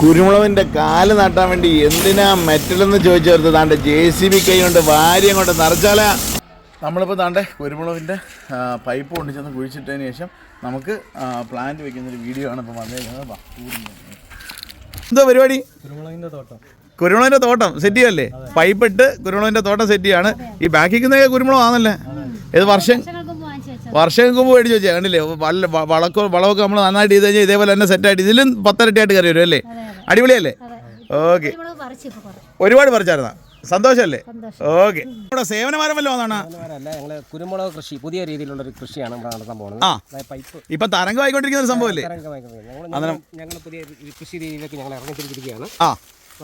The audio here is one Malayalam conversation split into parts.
കുരുമുളകിന്റെ കാൽ നാട്ടാൻ വേണ്ടി എന്തിനാ മെറ്റലെന്ന് ചോദിച്ചേർത്ത് താണ്ടെ ജെ സി ബി കൈ കൊണ്ട് വാരി അങ്ങോട്ട് നിറച്ചാല. നമ്മളിപ്പോൾ താണ്ടെ കുരുമുളകിന്റെ പൈപ്പ് കൊണ്ട് ചെന്ന് കുഴിച്ചിട്ടതിന് ശേഷം നമുക്ക് പ്ലാന്റ് വെക്കുന്നൊരു വീഡിയോ ആണ് ഇപ്പോൾ വന്നേക്കുന്നത്. എന്താ പരിപാടി? കുരുമുളകിന്റെ തോട്ടം. കുരുമുളകിന്റെ തോട്ടം സെറ്റ് ചെയ്യല്ലേ പൈപ്പ് ഇട്ട് കുരുമുളകിന്റെ തോട്ടം സെറ്റ് ചെയ്യാണ് ഈ ബാക്കിക്കുന്ന കുരുമുളകാണല്ലേ? ഏത് വർഷം വർഷങ്ങൾക്ക് മുമ്പ് വർഷങ്ങൾക്ക് മുമ്പ് മേടിച്ച് വെച്ചാൽ കണ്ടില്ലേ? വല്ല വളക്കോ വളമൊക്കെ നമ്മൾ നന്നായിട്ട് ചെയ്ത് കഴിഞ്ഞാൽ ഇതേപോലെ തന്നെ സെറ്റായിട്ട് ഇതിലും പത്തരട്ടിയായിട്ട് കയറി വരും അല്ലേ? അടിപൊളിയല്ലേ? ഓക്കെ ഒരുപാട് പറിച്ചായിരുന്ന? സന്തോഷമല്ലേ സന്തോഷം. ഓക്കെ ഇവിടെ സേവനമാരം വല്ലതും വന്നാണ്? കുരുമുളക് കൃഷി പുതിയ രീതിയിലുള്ള ഒരു കൃഷിയാണ് നടത്താൻ പോകുന്നത് ആ. അതായത് പൈപ്പ്. ഇപ്പൊ തരംഗമായിക്കൊണ്ടിരിക്കുന്ന ഒരു സംഭവമല്ലേ? ഞങ്ങൾ പുതിയ കൃഷി രീതിയിലേക്ക് ഞങ്ങൾ ഇറങ്ങിത്തിരിക്കുകയാണ് ആ.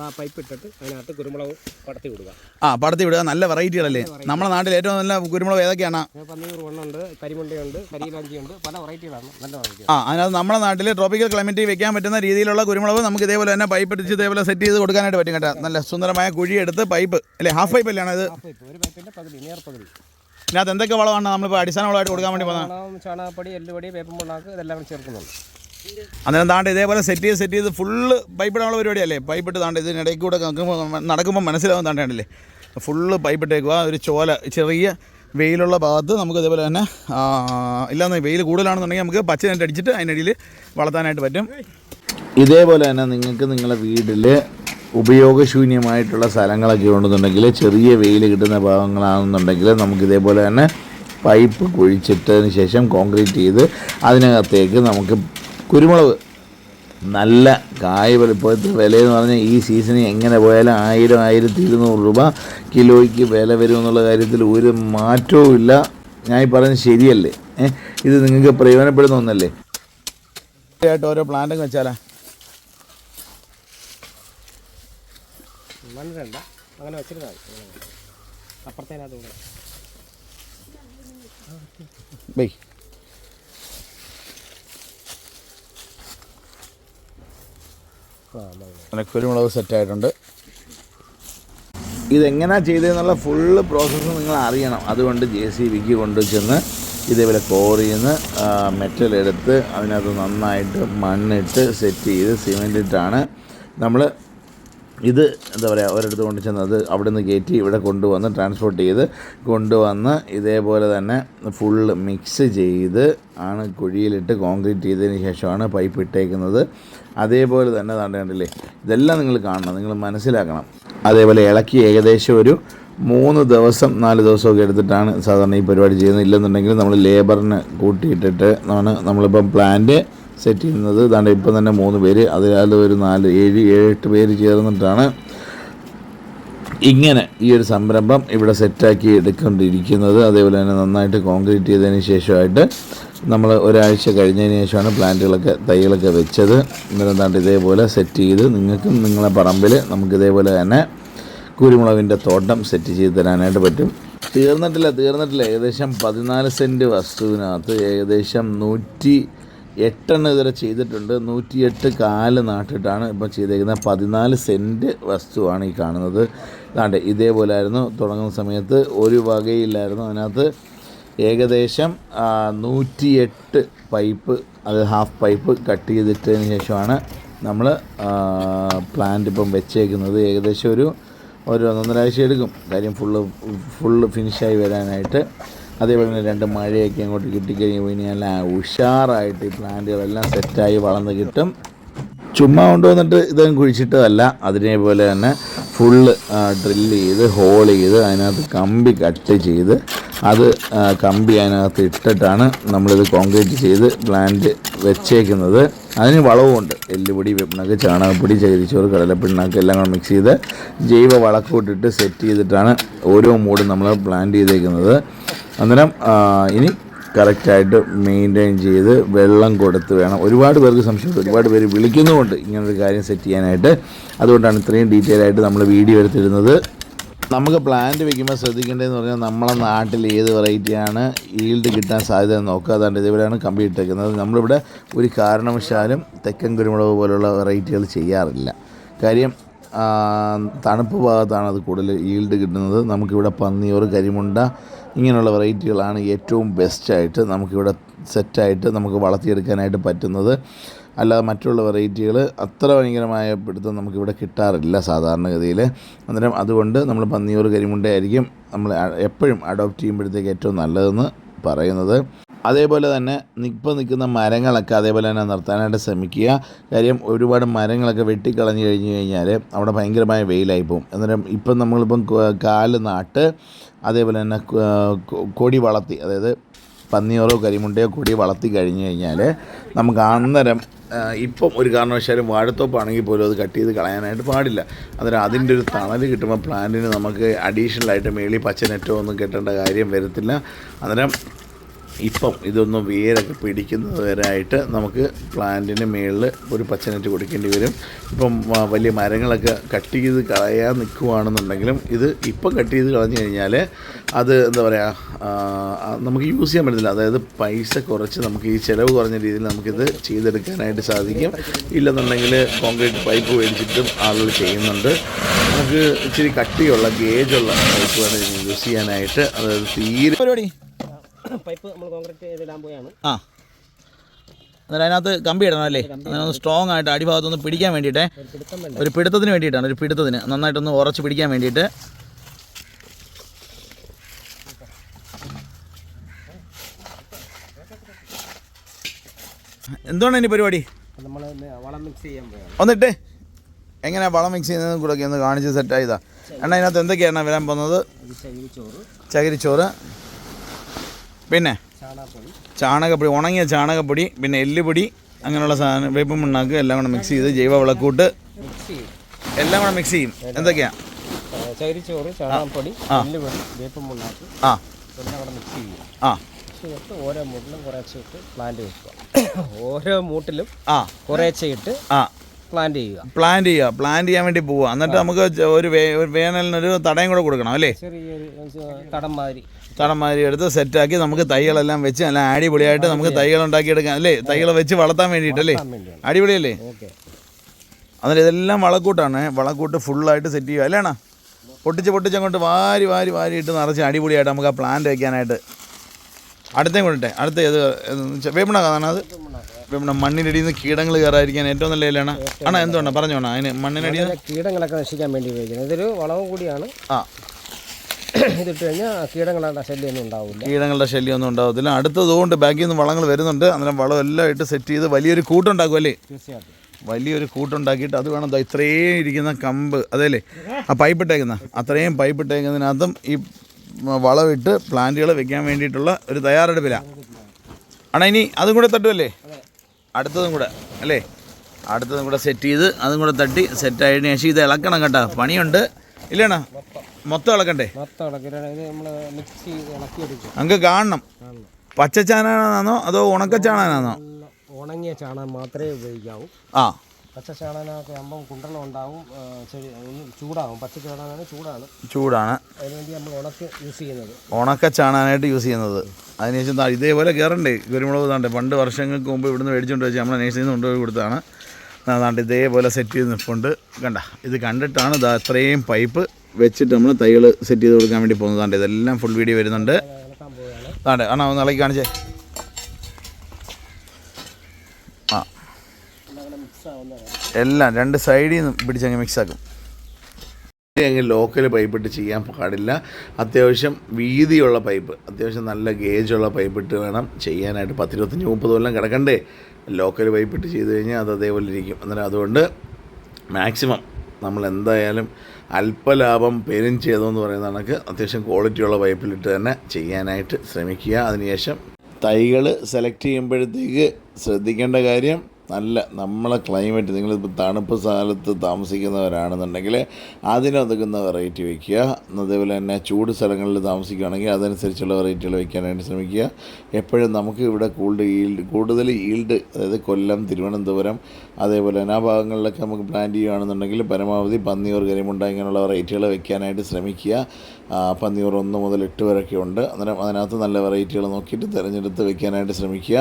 ആ പൈപ്പ് ഇട്ടിട്ട് അതിനകത്ത് കുരുമുളക് പടത്തി വിടുക ആ പടത്തി വിടുക നല്ല വെറൈറ്റികളല്ലേ? നമ്മുടെ നാട്ടിൽ ഏറ്റവും നല്ല കുരുമുളക് ഏതൊക്കെയാണ്? പന്നീർ ഉണ്ട് കരിമുണ്ടയുണ്ട് കരിയിലാഞ്ചിയുണ്ട് പല വെറൈറ്റികളാണ് നല്ല വെറൈറ്റി ആ അതിനകത്ത് നമ്മുടെ നാട്ടിൽ ട്രോപ്പിക്കൽ ക്ലൈമറ്റിൽ വെക്കാൻ പറ്റുന്ന രീതിയിലുള്ള കുരുമുളക് നമുക്ക് ഇതേപോലെ തന്നെ പൈപ്പ് ഇടിച്ച് ഇതേപോലെ സെറ്റ് ചെയ്ത് കൊടുക്കാനായിട്ട് പറ്റും കേട്ടോ. നല്ല സുന്ദരമായ കുഴി എടുത്ത് പൈപ്പ് അല്ലേ ഹാഫ് പൈപ്പ് അല്ലേ ഇത് ഒരു പൈപ്പിന്റെ പകുതി നേർ പകുതി. ഇതിനകത്ത് എന്തൊക്കെ വളമാണ് നമ്മളിപ്പോൾ അടിസ്ഥാന വളമായിട്ട് കൊടുക്കാൻ വേണ്ടി പോകുന്നത്? ചാണകം ചാണകപ്പൊടി എല്ലുപൊടി വേപ്പം പിണ്ണാക്ക് ഇതെല്ലാം ചേർക്കുന്നുണ്ട്. അന്നേരം താണ്ട് ഇതേപോലെ സെറ്റ് ചെയ്ത് സെറ്റ് ചെയ്ത് ഫുള്ള് പൈപ്പിടാനുള്ള പരിപാടിയല്ലേ? പൈപ്പിട്ട് താണ്ട് ഇതിനിടയ്ക്ക് കൂടെ നടക്കുമ്പോൾ മനസ്സിലാവും താണ്ടല്ലേ ഫുള്ള് പൈപ്പിട്ടേക്കുക ഒരു ചോല ചെറിയ വെയിലുള്ള ഭാഗത്ത് നമുക്ക് ഇതേപോലെ തന്നെ ഇല്ലാന്ന് വെയിൽ കൂടുതലാണെന്നുണ്ടെങ്കിൽ നമുക്ക് പച്ച നെറ്റ് അടിച്ചിട്ട് അതിനിടയിൽ വളർത്താനായിട്ട് പറ്റും. ഇതേപോലെ തന്നെ നിങ്ങൾക്ക് നിങ്ങളുടെ വീട്ടിൽ ഉപയോഗശൂന്യമായിട്ടുള്ള സ്ഥലങ്ങളൊക്കെ ഉണ്ടെന്നുണ്ടെങ്കിൽ ചെറിയ വെയിൽ കിട്ടുന്ന ഭാഗങ്ങളാണെന്നുണ്ടെങ്കിൽ നമുക്ക് ഇതേപോലെ തന്നെ പൈപ്പ് കുഴിച്ചിട്ടതിന് ശേഷം കോൺക്രീറ്റ് ചെയ്ത് അതിനകത്തേക്ക് നമുക്ക് കുരുമുളക്. നല്ല കായ വില എന്ന് പറഞ്ഞാൽ ഈ സീസണിൽ എങ്ങനെ പോയാലും ആയിരം ആയിരത്തി ഇരുന്നൂറ് രൂപ കിലോയ്ക്ക് വില വരും എന്നുള്ള കാര്യത്തിൽ ഒരു മാറ്റവും ഇല്ല. ഞാൻ ഈ പറയുന്നത് ശരിയല്ലേ? ഏഹ് ഇത് നിങ്ങൾക്ക് പ്രയോജനപ്പെടുന്ന ഒന്നല്ലേ? ആയിട്ട് ഓരോ പ്ലാന്റൊക്കെ വെച്ചാലാ. അങ്ങനെ വെച്ചിരുന്നാൽ മതി അപ്പുറത്തേനകത്ത് കൂടെ. ബൈ ആ മതി അങ്ങനെ കുരുമുളക് സെറ്റായിട്ടുണ്ട്. ഇതെങ്ങനെ ചെയ്തതെന്നുള്ള ഫുള്ള് പ്രോസസ്സ് നിങ്ങൾ അറിയണം. അതുകൊണ്ട് ജെ സി ബിക്ക് കൊണ്ട് ചെന്ന് ഇതേപോലെ കോറിന്ന് മെറ്റൽ എടുത്ത് അതിനകത്ത് നന്നായിട്ട് മണ്ണിട്ട് സെറ്റ് ചെയ്ത് സിമെന്റ് ഇട്ടാണ് നമ്മൾ ഇത് എന്താ പറയുക ഒരിടത്ത് കൊണ്ട് ചെന്ന് അത് അവിടെ നിന്ന് കയറ്റി ഇവിടെ കൊണ്ടുവന്ന് ട്രാൻസ്പോർട്ട് ചെയ്ത് കൊണ്ടുവന്ന് ഇതേപോലെ തന്നെ ഫുള്ള് മിക്സ് ചെയ്ത് ആണ് കുഴിയിലിട്ട് കോൺക്രീറ്റ് ചെയ്തതിന് ശേഷമാണ് പൈപ്പ് ഇട്ടേക്കുന്നത്. അതേപോലെ തന്നെ കണ്ടില്ലേ ഇതെല്ലാം നിങ്ങൾ കാണണം നിങ്ങൾ മനസ്സിലാക്കണം. അതേപോലെ ഇളക്കി ഏകദേശം ഒരു മൂന്ന് ദിവസം നാല് ദിവസമൊക്കെ എടുത്തിട്ടാണ് സാധാരണ ഈ പരിപാടി ചെയ്യുന്നത്. ഇല്ലെന്നുണ്ടെങ്കിൽ നമ്മൾ ലേബറിന് കൂട്ടിയിട്ടിട്ട് ആണ് നമ്മളിപ്പം പ്ലാന്റ് സെറ്റ് ചെയ്യുന്നത്. ഇതാണ്ട് ഇപ്പം തന്നെ മൂന്ന് പേര്. അതിൽ ഒരു നാല് ഏഴ് ഏഴ് എട്ട് പേര് ചേർന്നിട്ടാണ് ഇങ്ങനെ ഈ ഒരു സംരംഭം ഇവിടെ സെറ്റാക്കി എടുക്കൊണ്ടിരിക്കുന്നത്. അതേപോലെ തന്നെ നന്നായിട്ട് കോൺക്രീറ്റ് ചെയ്തതിന് ശേഷമായിട്ട് നമ്മൾ ഒരാഴ്ച കഴിഞ്ഞതിന് ശേഷമാണ് പ്ലാന്റുകളൊക്കെ തൈകളൊക്കെ വെച്ചത്. അന്നേരം എന്താണ്ട് ഇതേപോലെ സെറ്റ് ചെയ്ത് നിങ്ങൾക്കും നിങ്ങളെ പറമ്പിൽ നമുക്ക് ഇതേപോലെ തന്നെ കുരുമുളകിന്റെ തോട്ടം സെറ്റ് ചെയ്ത് തരാനായിട്ട് പറ്റും. തീർന്നിട്ടില്ല തീർന്നിട്ടില്ല. ഏകദേശം പതിനാല് സെന്റ് വസ്തുവിനകത്ത് ഏകദേശം നൂറ്റി എട്ടെണ്ണം ഇതുവരെ ചെയ്തിട്ടുണ്ട്. നൂറ്റിയെട്ട് കാൽ നാട്ടിട്ടാണ് ഇപ്പം ചെയ്തേക്കുന്നത്. പതിനാല് സെന്റ് വസ്തുവാണ് ഈ കാണുന്നത്. ഇതേപോലെ ആയിരുന്നു തുടങ്ങുന്ന സമയത്ത് ഒരു വകയില്ലായിരുന്നു. അതിനകത്ത് ഏകദേശം നൂറ്റിയെട്ട് പൈപ്പ് അത് ഹാഫ് പൈപ്പ് കട്ട് ചെയ്തിട്ടതിന് ശേഷമാണ് നമ്മൾ പ്ലാന്റ് ഇപ്പം വെച്ചേക്കുന്നത്. ഏകദേശം ഒരു ഒരു ഒന്നൊന്നര ആഴ്ച എടുക്കും. കാര്യം ഫുള്ള് ഫുള്ള് ഫിനിഷായി വരാനായിട്ട്. അതേപോലെ തന്നെ രണ്ട് മഴയൊക്കെ അങ്ങോട്ട് കിട്ടിക്കഴിഞ്ഞ് കഴിഞ്ഞാൽ ഉഷാറായിട്ട് ഈ പ്ലാന്റുകളെല്ലാം സെറ്റായി വളർന്ന് കിട്ടും. ചുമ്മാ കൊണ്ടുവന്നിട്ട് ഇതൊന്നും കുഴിച്ചിട്ടതല്ല. അതിനേപോലെ തന്നെ ഫുള്ള് ഡ്രില്ല് ചെയ്ത് ഹോൾ ചെയ്ത് അതിനകത്ത് കമ്പി കട്ട് ചെയ്ത് അത് കമ്പി അതിനകത്ത് ഇട്ടിട്ടാണ് നമ്മളിത് കോൺക്രീറ്റ് ചെയ്ത് പ്ലാന്റ് വെച്ചേക്കുന്നത്. അതിന് വളവുമുണ്ട് എല്ലുപൊടി വെപ്പിണക്ക് ചാണകപ്പൊടി ചകിരിച്ചോറ് കടലപ്പിണ്ണാക്ക് എല്ലാം കൂടെ മിക്സ് ചെയ്ത് ജൈവ വളക്കൂട്ടിട്ട് സെറ്റ് ചെയ്തിട്ടാണ് ഓരോ മൂടും നമ്മൾ പ്ലാന്റ് ചെയ്തേക്കുന്നത്. അന്നേരം ഇനി കറക്റ്റായിട്ട് മെയിന്റെയിൻ ചെയ്ത് വെള്ളം കൊടുത്ത് വേണം. ഒരുപാട് പേർക്ക് സംശയമുണ്ട്. ഒരുപാട് പേര് വിളിക്കുന്നുമുണ്ട് ഇങ്ങനൊരു കാര്യം സെറ്റ് ചെയ്യാനായിട്ട്. അതുകൊണ്ടാണ് ഇത്രയും ഡീറ്റെയിൽ ആയിട്ട് നമ്മൾ വീഡിയോ എടുത്തിരുന്നത്. നമുക്ക് പ്ലാന്റ് വെക്കുമ്പോൾ ശ്രദ്ധിക്കേണ്ടതെന്ന് പറഞ്ഞാൽ നമ്മളെ നാട്ടിൽ ഏത് വെറൈറ്റിയാണ് ഈൽഡ് കിട്ടാൻ സാധ്യത നോക്കുക. അതാണ്ട് ഇതേപോലെയാണ് കമ്പി ഇട്ടേക്കുന്നത്. നമ്മളിവിടെ ഒരു കാരണവശാലും തെക്കൻ കുരുമുളക് പോലുള്ള വെറൈറ്റികൾ ചെയ്യാറില്ല. കാര്യം തണുപ്പ് ഭാഗത്താണ് അത് കൂടുതൽ ഈൽഡ് കിട്ടുന്നത്. നമുക്കിവിടെ പന്നിയോറ് കരിമുണ്ട ഇങ്ങനെയുള്ള വെറൈറ്റികളാണ് ഏറ്റവും ബെസ്റ്റായിട്ട് നമുക്കിവിടെ സെറ്റായിട്ട് നമുക്ക് വളർത്തിയെടുക്കാനായിട്ട് പറ്റുന്നത്. അല്ലാതെ മറ്റുള്ള വെറൈറ്റികൾ അത്ര ഭയങ്കരമായ പിടുത്തം നമുക്കിവിടെ കിട്ടാറില്ല സാധാരണഗതിയിൽ. അന്നേരം അതുകൊണ്ട് നമ്മൾ പന്നിയൂർ കരിമുണ്ടയായിരിക്കും നമ്മൾ എപ്പോഴും അഡോപ്റ്റ് ചെയ്യുമ്പോഴത്തേക്ക് ഏറ്റവും നല്ലതെന്ന് പറയുന്നത്. അതേപോലെ തന്നെ ഇപ്പോൾ നിൽക്കുന്ന മരങ്ങളൊക്കെ അതേപോലെ തന്നെ നിർത്താനായിട്ട് ശ്രമിക്കുക. കാര്യം ഒരുപാട് മരങ്ങളൊക്കെ വെട്ടിക്കളഞ്ഞ് കഴിഞ്ഞ് കഴിഞ്ഞാൽ അവിടെ ഭയങ്കരമായ വെയിലായി പോകും. അന്നേരം ഇപ്പം നമ്മളിപ്പം കാൽ നാട്ട് അതേപോലെ തന്നെ കൊടി വളർത്തി അതായത് പന്നിയോറോ കരിമുണ്ടയോ കൊടി വളർത്തി കഴിഞ്ഞ് കഴിഞ്ഞാൽ നമുക്ക് അന്നേരം ഇപ്പം ഒരു കാരണവശാലും വാഴത്തോപ്പാണെങ്കിൽ പോലും അത് കട്ട് ചെയ്ത് കളയാനായിട്ട് പാടില്ല. അന്നേരം അതിന്റെ ഒരു തണൽ കിട്ടുമ്പോൾ പ്ലാന്റിന് നമുക്ക് അഡീഷണലായിട്ട് മേളിൽ പച്ച നെറ്റോ ഒന്നും കെട്ടേണ്ട കാര്യം വരത്തില്ല. അന്നേരം ഇപ്പം ഇതൊന്നും വേരൊക്കെ പിടിക്കുന്നത് വരെയായിട്ട് നമുക്ക് പ്ലാന്റിന് മേളിൽ ഒരു പച്ചനെറ്റ് കൊടുക്കേണ്ടി വരും. ഇപ്പം വലിയ മരങ്ങളൊക്കെ കട്ട് ചെയ്ത് കളയാൻ നിൽക്കുവാണെന്നുണ്ടെങ്കിലും ഇത് ഇപ്പം കട്ട് ചെയ്ത് കളഞ്ഞു കഴിഞ്ഞാൽ അത് എന്താ പറയുക നമുക്ക് യൂസ് ചെയ്യാൻ പറ്റത്തില്ല. അതായത് പൈസ കുറച്ച് നമുക്ക് ഈ ചിലവ് കുറഞ്ഞ രീതിയിൽ നമുക്കിത് ചെയ്തെടുക്കാനായിട്ട് സാധിക്കും. ഇല്ലെന്നുണ്ടെങ്കിൽ കോൺക്രീറ്റ് പൈപ്പ് മേടിച്ചിട്ടും ആളുകൾ ചെയ്യുന്നുണ്ട്. നമുക്ക് ഇച്ചിരി കട്ടിയുള്ള ഗേജുള്ള പൈപ്പ് വേണം യൂസ് ചെയ്യാനായിട്ട്. അതായത് തീരെ പരിപാടി. പൈപ്പ് നമ്മൾ കോൺക്രീറ്റ് ഇടാൻ പോയാണ്. ആ. അതിനകത്ത് കമ്പി ഇടണം അല്ലേ? അതിനൊന്ന് സ്ട്രോങ് ആയിട്ട് അടിഭാഗത്തൊന്ന് പിടിക്കാൻ വേണ്ടിയിട്ട്. ഒരു പിടുത്തം പിടുത്തത്തിന് വേണ്ടിയിട്ടാണ് ഒരു പിടുത്തത്തിന്. നന്നായിട്ടൊന്ന് ഉറച്ച് പിടിക്കാൻ വേണ്ടിയിട്ട്. എന്തുകൊണ്ട് ഇനി പരിപാടി? ഒന്നിട്ട് എങ്ങനെയാ വളം മിക്സ് ചെയ്യുന്നതും കൂടെ ഒക്കെ ഒന്ന് കാണിച്ച് സെറ്റായതാ എണ്ണ അതിനകത്ത് എന്തൊക്കെയാണ് വരാൻ പോകുന്നത്? ചകിരിച്ചോറ്. പിന്നെ? ചാണകപ്പൊടി. ഉണങ്ങിയ ചാണകപ്പൊടി പിന്നെ എല്ലുപൊടി അങ്ങനെയുള്ള സാധനം വേപ്പും മണ്ണാക്ക് എല്ലാം കൂടെ മിക്സ് ചെയ്ത് ജൈവ വിളക്കൂട്ട് എല്ലാം കൂടെ മിക്സ് ചെയ്യും. എന്തൊക്കെയാ? ചോറ് ചകിരിച്ചോറ് ചാണകപ്പൊടി എല്ലുപൊടി വേപ്പം മുണ്ണാക്ക് ആ. എല്ലാം കൂടെ മിക്സ് ചെയ്യും. ആ. മിക്സ് ഓരോ മൂട്ടിലും കുറേശ്ശെ ഇട്ട് പ്ലാന്റ് വെക്കുക. ഓരോ മൂട്ടിലും ആ. കുറേശ്ശെ ഇട്ട് ആ. പ്ലാന്റ് ചെയ്യുക. പ്ലാന്റ് ചെയ്യുക. പ്ലാന്റ് ചെയ്യാൻ വേണ്ടി പോവുക. എന്നിട്ട് നമുക്ക് ഒരു വേനലിനൊരു തടയും കൂടെ കൊടുക്കണം അല്ലേ? ചെറിയൊരു തടം മാതിരി. തടം മാതിരി എടുത്ത് സെറ്റാക്കി നമുക്ക് തൈകളെല്ലാം വെച്ച് നല്ല അടിപൊളിയായിട്ട് നമുക്ക് തൈകൾ ഉണ്ടാക്കിയെടുക്കാം അല്ലേ? തൈകൾ വെച്ച് വളർത്താൻ വേണ്ടിയിട്ടല്ലേ? അടിപൊളിയല്ലേ? അതിൽ ഇതെല്ലാം വളക്കൂട്ടാണ്. വളക്കൂട്ട് ഫുള്ളായിട്ട് സെറ്റ് ചെയ്യുക. അല്ലേണ പൊട്ടിച്ച് പൊട്ടിച്ച് അങ്ങോട്ട് വാരി വാരി വാരി ഇട്ട് നിറച്ച് അടിപൊളിയായിട്ട് നമുക്ക് ആ പ്ലാന്റ് വയ്ക്കാനായിട്ട് അടുത്തേം കൊണ്ടിട്ടെ അടുത്ത ഏത് വേപ്പണ കാണാൻ അത്? വേപ്പണ മണ്ണിനടിയിൽ നിന്ന് കീടങ്ങൾ കയറാതിരിക്കാൻ ഏറ്റവും നല്ല ഇലയാണ് ആണോ എന്തുകൊണ്ടാണ് പറഞ്ഞോണോ അതിന് മണ്ണിനടിയിൽ നിന്ന് കീടങ്ങളൊക്കെ നശിക്കാൻ വേണ്ടി ഉപയോഗിക്കുന്നത്. ഇതൊരു വളവും കൂടിയാണ്. ആ. ഇതിട്ട് കഴിഞ്ഞാൽ കീടങ്ങളുടെ ശല്യമൊന്നും ഉണ്ടാവില്ല. കീടങ്ങളുടെ ശല്യമൊന്നും ഉണ്ടാവത്തില്ല. അടുത്തതുകൊണ്ട് ബാക്കിൽ നിന്ന് വളങ്ങൾ വരുന്നുണ്ട്. അന്നേരം വളം എല്ലാം ഇട്ട് സെറ്റ് ചെയ്ത് വലിയൊരു കൂട്ടുണ്ടാക്കും അല്ലേ? തീർച്ചയായിട്ടും. വലിയൊരു കൂട്ടുണ്ടാക്കിയിട്ട് അത് വേണം ഇത്രയും ഇരിക്കുന്ന കമ്പ്. അതല്ലേ? ആ പൈപ്പ് ഇട്ടേക്കുന്ന. അത്രയും പൈപ്പ് ഇട്ടേക്കുന്നതിനകത്തും ഈ വളമിട്ട് പ്ലാന്റുകൾ വെക്കാൻ വേണ്ടിയിട്ടുള്ള ഒരു തയ്യാറെടുപ്പിലാണ് ആണോ ഇനി അതും കൂടെ തട്ടുമല്ലേ അടുത്തതും കൂടെ അല്ലേ? അടുത്തതും കൂടെ സെറ്റ് ചെയ്ത് അതും കൂടെ തട്ടി സെറ്റായതിനു ശേഷം ഇത് ഇളക്കണം കേട്ടോ. പണിയുണ്ട്. ഇല്ലേണ മൊത്തം ഇളക്കണ്ടേ? മൊത്തം ഇളക്കി ഇത് നമ്മൾ മിക്സ് ചെയ്ത് ഇളക്കിയെടുക്കും നമുക്ക് കാണണം. പച്ചച്ചാണാനാണോ അതോ ഉണക്കച്ചാണാനാണോ? നല്ല ഉണങ്ങിയ ചാണകം മാത്രമേ ഉപയോഗിക്കാവൂ. ആ. പച്ച ചാണകമൊക്കെ ആകുമ്പം കുണ്ടളം ഉണ്ടാവും. ചെടി ചൂടാവും. പച്ച ചാണകമാണ് ചൂടാണ്. ചൂടാണ്. അതിനുവേണ്ടി നമ്മൾ ഉണക്ക് യൂസ് ചെയ്യുന്നത്. ഉണക്ക ചാണാനായിട്ട് യൂസ് ചെയ്യുന്നത്. അതിനുശേഷം ഇതേപോലെ കയറണ്ടേ കുരുമുളക് താണ്ടേ പണ്ട് വർഷങ്ങൾക്ക് മുമ്പ് ഇവിടുന്ന് മേടിച്ചുകൊണ്ട് വെച്ച് നമ്മളെ നേഴ്സിൽ നിന്ന് കൊണ്ടുപോയി കൊടുത്താണ് അതാണ്ട് ഇതേപോലെ സെറ്റ് ചെയ്ത് നിൽപ്പുണ്ട് കണ്ട ഇത് കണ്ടിട്ടാണ് ഇത് അത്രയും പൈപ്പ് വെച്ചിട്ട് നമ്മൾ തൈകൾ സെറ്റ് ചെയ്ത് കൊടുക്കാൻ വേണ്ടി പോകുന്നത്. താണ്ട് ഇതെല്ലാം ഫുൾ വീഡിയോ വരുന്നുണ്ട്. അതാണ്ട് ആണോ ഒന്ന് ഇളക്കി കാണിച്ചേ. ആ. എല്ലാം രണ്ട് സൈഡിൽ നിന്ന് പിടിച്ചങ്ങ് മിക്സ് ആക്കും. അങ്ങ് ലോക്കൽ പൈപ്പ് ഇട്ട് ചെയ്യാൻ പാടില്ല. അത്യാവശ്യം വീതിയുള്ള പൈപ്പ് അത്യാവശ്യം നല്ല ഗേജുള്ള പൈപ്പ് ഇട്ട് വേണം ചെയ്യാനായിട്ട്. പത്തിരുപത്തഞ്ച് മുപ്പത് കൊല്ലം കിടക്കണ്ടേ. ലോക്കൽ പൈപ്പ് ഇട്ട് ചെയ്ത് കഴിഞ്ഞാൽ അത് അതേപോലെ ഇരിക്കും. അന്നേരം അതുകൊണ്ട് മാക്സിമം നമ്മൾ എന്തായാലും അല്പലാഭം പെരും ചെയ്തതെന്ന് പറയുന്ന കണക്ക് അത്യാവശ്യം ക്വാളിറ്റിയുള്ള പൈപ്പിലിട്ട് തന്നെ ചെയ്യാനായിട്ട് ശ്രമിക്കുക. അതിനുശേഷം തൈകൾ സെലക്ട് ചെയ്യുമ്പോഴത്തേക്ക് ശ്രദ്ധിക്കേണ്ട കാര്യം നല്ല നമ്മളെ ക്ലൈമറ്റ് നിങ്ങളിപ്പോൾ തണുപ്പ് സ്ഥലത്ത് താമസിക്കുന്നവരാണെന്നുണ്ടെങ്കിൽ അതിനൊതുക്കുന്ന വെറൈറ്റി വയ്ക്കുക അതേപോലെ തന്നെ ചൂട് സ്ഥലങ്ങളിൽ താമസിക്കുകയാണെങ്കിൽ അതനുസരിച്ചുള്ള വെറൈറ്റികൾ വയ്ക്കാനായിട്ട് ശ്രമിക്കുക. എപ്പോഴും നമുക്ക് ഇവിടെ കൂടുതൽ ഈൽഡ് കൂടുതൽ ഈൽഡ് അതായത് കൊല്ലം തിരുവനന്തപുരം അതേപോലെ തന്നെ ആ ഭാഗങ്ങളിലൊക്കെ നമുക്ക് പ്ലാന്റ് ചെയ്യുകയാണെന്നുണ്ടെങ്കിൽ പരമാവധി പന്നിയൂർ കരിമുണ്ട ഇങ്ങനെയുള്ള വെറൈറ്റികൾ വെക്കാനായിട്ട് ശ്രമിക്കുക. പന്നിയൂർ ഒന്ന് മുതൽ എട്ട് വരെയൊക്കെ ഉണ്ട്. അന്നേരം അതിനകത്ത് നല്ല വെറൈറ്റികൾ നോക്കിയിട്ട് തിരഞ്ഞെടുത്ത് വെക്കാനായിട്ട് ശ്രമിക്കുക.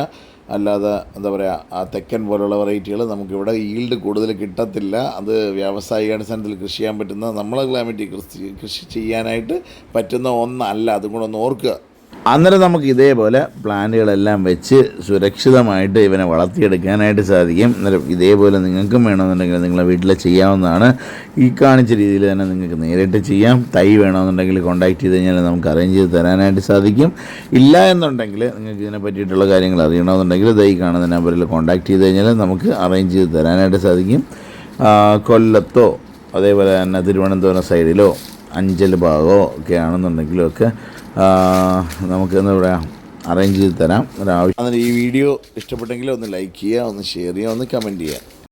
അല്ലാതെ എന്താ പറയുക ആ തെക്കൻ പോലുള്ള വെറൈറ്റികൾ നമുക്കിവിടെ ഈൽഡ് കൂടുതൽ കിട്ടത്തില്ല. അത് വ്യാവസായിക അടിസ്ഥാനത്തിൽ കൃഷി ചെയ്യാൻ പറ്റുന്ന നമ്മളെ ക്ലൈമറ്റിൽ കൃഷി കൃഷി ചെയ്യാനായിട്ട് പറ്റുന്ന ഒന്നല്ല. അതും കൂടെ ഒന്ന് ഓർക്കുക. അന്നേരം നമുക്ക് ഇതേപോലെ പ്ലാന്റുകളെല്ലാം വെച്ച് സുരക്ഷിതമായിട്ട് ഇവനെ വളർത്തിയെടുക്കാനായിട്ട് സാധിക്കും. അന്നേരം ഇതേപോലെ നിങ്ങൾക്കും വേണമെന്നുണ്ടെങ്കിൽ നിങ്ങളെ വീട്ടിൽ ചെയ്യാവുന്നതാണ്. ഈ കാണിച്ച രീതിയിൽ തന്നെ നിങ്ങൾക്ക് നേരിട്ട് ചെയ്യാം. തൈ വേണമെന്നുണ്ടെങ്കിൽ കോൺടാക്ട് ചെയ്ത് കഴിഞ്ഞാൽ നമുക്ക് അറേഞ്ച് ചെയ്ത് തരാനായിട്ട് സാധിക്കും. ഇല്ല എന്നുണ്ടെങ്കിൽ നിങ്ങൾക്ക് ഇതിനെ പറ്റിയിട്ടുള്ള കാര്യങ്ങൾ അറിയണമെന്നുണ്ടെങ്കിൽ ദൈ കാണുന്ന നമ്പറിൽ കോൺടാക്ട് ചെയ്ത് കഴിഞ്ഞാൽ നമുക്ക് അറേഞ്ച് ചെയ്ത് തരാനായിട്ട് സാധിക്കും. കൊല്ലത്തോ അതേപോലെ തന്നെ തിരുവനന്തപുരം സൈഡിലോ അഞ്ചൽ ഭാഗമോ ഒക്കെ ആണെന്നുണ്ടെങ്കിലും ഒക്കെ ആ, നമുക്ക് എന്താ പറയുക അറേഞ്ച് ചെയ്ത് തരാം. ഒരാവശ്യം അതിന് ഈ വീഡിയോ ഇഷ്ടപ്പെട്ടെങ്കിൽ ഒന്ന് ലൈക്ക് ചെയ്യുക ഒന്ന് ഷെയർ ചെയ്യുക ഒന്ന് കമന്റ് ചെയ്യുക.